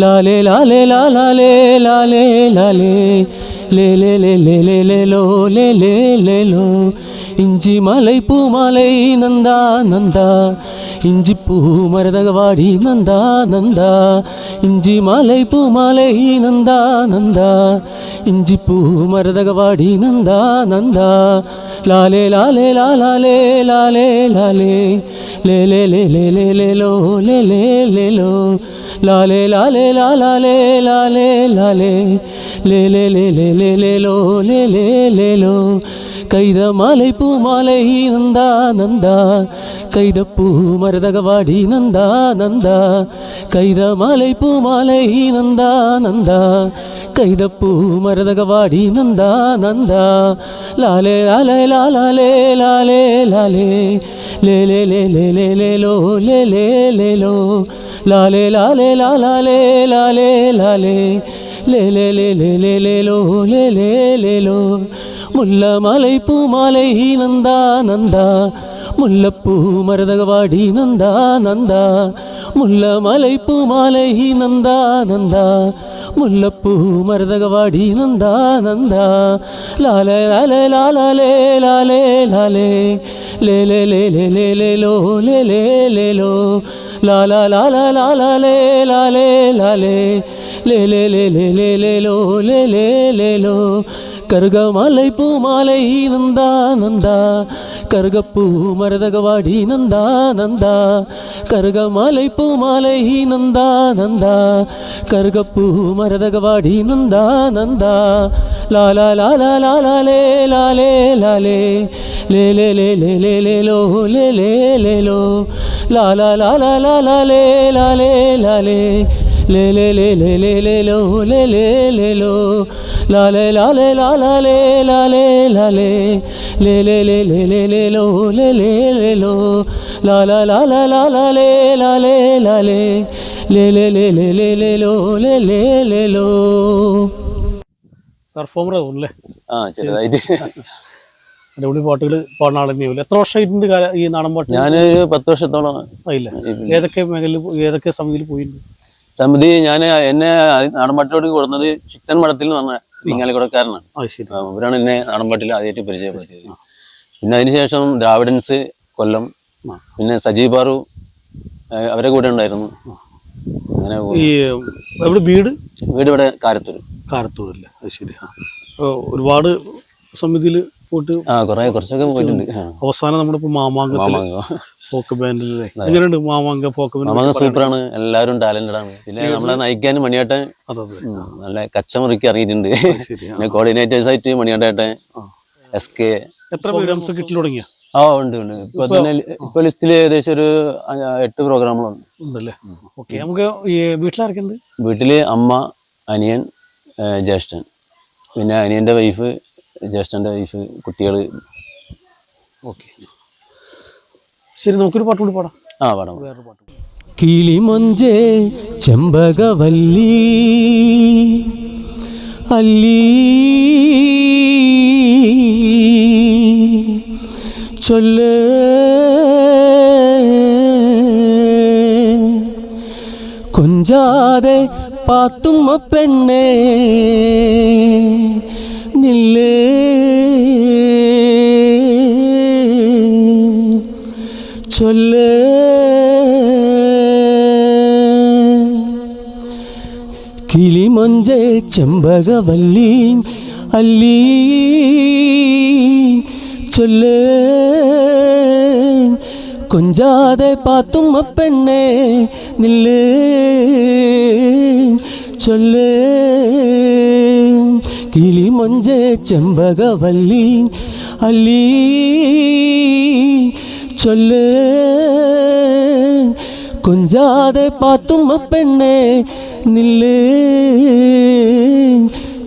லாலே லாலே லாலே லாலே லாலே லே லே லே லே லே லே லோ லே லே லே லோ இஞ்சி மலை பூமாலை நந்தா நந்தா இஞ்சி பூ மரதகவாடி நந்தா நந்தா இஞ்சி மலை பூமாலை நந்தா நந்தா இஞ்சி பூ மரதகவாடி நந்தா நந்தா லாலே லாலே லாலே லாலே லாலே லே லே லே லே லே லே லோ லே லே லே லோ லாலே லாலே ला ला ले ला ले ला ले ले ले ले ले ले ले लो ले ले ले लो கைத மாலை பூ மாலை நந்தா நந்தா கைத பூ மருதகவாடி நந்தா நந்தா கைத மாலை பூ மாலை நந்தா நந்தா கைத பூ மருதகவாடி நந்தா நந்தா லாலே லாலே லாலே லாலே லாலே லே லே லே லே லே லே லோ லே லே லே லோ லாலே லாலே லாலே லாலே லாலே லே லே லே லே லே லேலோ லே லே லேலோ முல்ல மலை பூமாலை நந்தா நந்தா முல்லப்பூ மருதகவாடி நந்தா நந்தா முல்ல மலை பூமாலை நந்தா நந்தா முல்லப்பூ மருதகவாடி நந்தா நந்தா லால லால லாலே லாலே லாலே லே லே லே லே லே லேலோ லே லே லேலோ லாலா லாலா லாலா லே லாலே லாலே லே லே லே லே லே லே லோ லே லே லே லோ கருகமலை பூமாலை நந்தா நந்தா கருகப்பூ மரதகவாடி நந்தா நந்தா கருகமலை பூமாலை நந்தா நந்தா கருகப்பூ மரதகவாடி நந்தா நந்தா லாலா லாலா லாலா லே லாலே லாலே லே லே லே லே லே லே லோ லே லே லே லோ ലോ ലേ ലേ ലേ ലോ ലാലാ ലാലാ ലാലേ ലാലേ ലാലേ ലേ ലേ ലേ ലേ ലേ ലേ ലോ ലേ ലേ ലേ ലോ ലാലേ ലാലേ ലാലേ ലാലേ ലാലേ ലേ ലേ ലേ ലേ ലേ ലേ ലോ ലേ ലേ ലേ ലോ ലാലാ ലാലാ ലാലേ ലാലേ ലാലേ ലേ ലേ ലേ ലേ ലേ ലേ ലോ ലേ ലേ ലേ ലോ പെർഫോമർ തോന്നുന്നല്ലേ ആ ചെറുതായിട്ട് അടിപൊളി പാട്ടുകൾ പാടുന്ന ആൾ തന്നെയാവില്ല എത്ര വർഷമായിട്ടുണ്ട് കാല- ഈ നാടൻ പാട്ട്? ഞാനൊരു പത്ത് വർഷത്തോളം ഇല്ല ഏതൊക്കെ മേഖലയിൽ പോ- ഏതൊക്കെ സമിതിയിൽ പോയിട്ടുണ്ട്? സമിതി ഞാൻ എന്നെ നാടൻപാട്ടിലോട്ട് കൊടുത്തത് ചിക്കൻ മഠത്തിൽ എന്ന് പറഞ്ഞ ഇങ്ങാലിക്കുടക്കാരനാണ്. ആ ശരി. ആ, അവരാണ് എന്നെ നാടൻപാട്ടിൽ ആദ്യമായിട്ട് പരിചയപ്പെടുത്തിയത്. പിന്നെ അതിനുശേഷം ദ്രാവിഡൻസ് കൊല്ലം ആ. പിന്നെ സജീവ് ബാറു അവരെ കൂടെ ഉണ്ടായിരുന്നു. അങ്ങനെ പോയി. ഈ എവിടെ വീട്? വീട് ഇവിടെ കാരത്തൂർ കാരത്തൂരല്ലേ? അത് ശരി. ആ. ഓ, ഒരുപാട് സമിതിയിൽ പോയിട്ട് കുറെ കുറച്ചൊക്കെ പോയിട്ടുണ്ട്. അവസാനം നമ്മളിപ്പോ മാമാങ്കത്തിൽ ഫോക്ക് എങ്ങനെയുണ്ട് മാമാങ്ക ഫോക്ക് സൂപ്പർ മാമാങ്ക സൂപ്പറാണ്. എല്ലാവരും ടാലന്റഡ് ആണ്. പിന്നെ നമ്മളെ നയിക്കാൻ മണിയാട്ടൻ. അതെ നല്ല കച്ചമുറിക്ക് അറിയിട്ടുണ്ട്. പിന്നെ കോർഡിനേറ്റേഴ്സ് ആയിട്ട് മണിയാട്ടേട്ടൻ എസ് കെ എത്ര പ്രോഗ്രാംസ് കിട്ടി തുടങ്ങിയ? ആ ഉണ്ട് ഉണ്ട്. ഇപ്പൊ തന്നെ ഇപ്പൊ ലിസ്റ്റിൽ ഏകദേശം ഒരു എട്ട് പ്രോഗ്രാമുകളുണ്ട്. ഉണ്ടല്ലേ? ഓക്കെ നമുക്ക് ഉണ്ട് വീട്ടിൽ അമ്മ അനിയൻ ജ്യേഷ്ഠൻ. പിന്നെ അനിയന്റെ വൈഫ് ജ്യേഷ്ഠന്റെ വൈഫ് കുട്ടികൾ. ഓക്കെ. ശരി നമുക്കൊരു പാട്ട് കൂടി പാടാം. ആ പാടാം. വേറൊരു പാട്ട്. കിളിമൊഞ്ചേ ചെമ്പകവല്ലി അല്ലി. ചൊല്ല. കൊഞ്ചാതെ പാത്തുമ്മ പെണ്ണേ നില്ലേ ചൊല്ല്. കിളിമൊഞ്ചെ ചെമ്പകവല്ലി അല്ലി. ചൊല്ല്. കൊഞ്ചാതെ പാത്തുമ്മ പെണ്ണെ നില്ല്? ചൊല്ല്. കിളിമൊഞ്ചെ ചെമ്പകവല്ലി. അല്ലി ചൊല്ല്. കൊഞ്ചാതെ പാത്തുമ്മ പെണ്ണെ നില്ല്.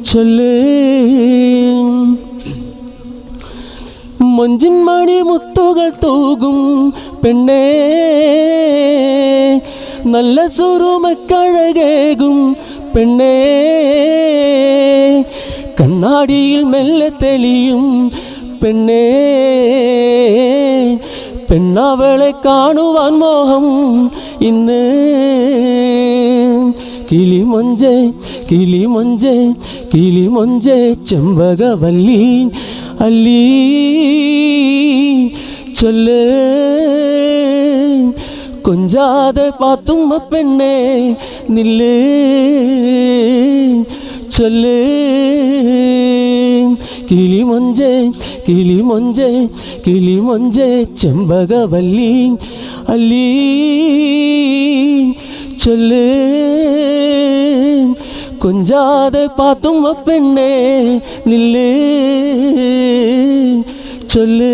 ചൊല്ല്. മൊഞ്ചിൻ മണി മുത്തുകൾ തൂകും പെണ്ണേ നല്ല സുറുമക്കഴകേകും പെണ്ണേ. കണ്ണാടിയിൽ മെല്ലെ തെളിയും പെണ്ണേ പെണ്ണവളെ കാണുവാൻ മോഹം. ഇന്ന് കിളിമൊഞ്ചെ കിളിമൊഞ്ചെ കിളിമൊഞ്ചെ ചെമ്പകവല്ലി അല്ലി ചൊല്ല്. കൊഞ്ചാതെ പാത്തുമ്മ പെണ്ണേ നില്ല്. சொல்லு. கிளி மொஞ்சே கிளி மொஞ்சே கிளி மொஞ்சே செம்பகவல்லி அல்லி சொல்லு. கொஞ்சாத பார்த்தும் பெண்ணே நில்லு. சொல்லு.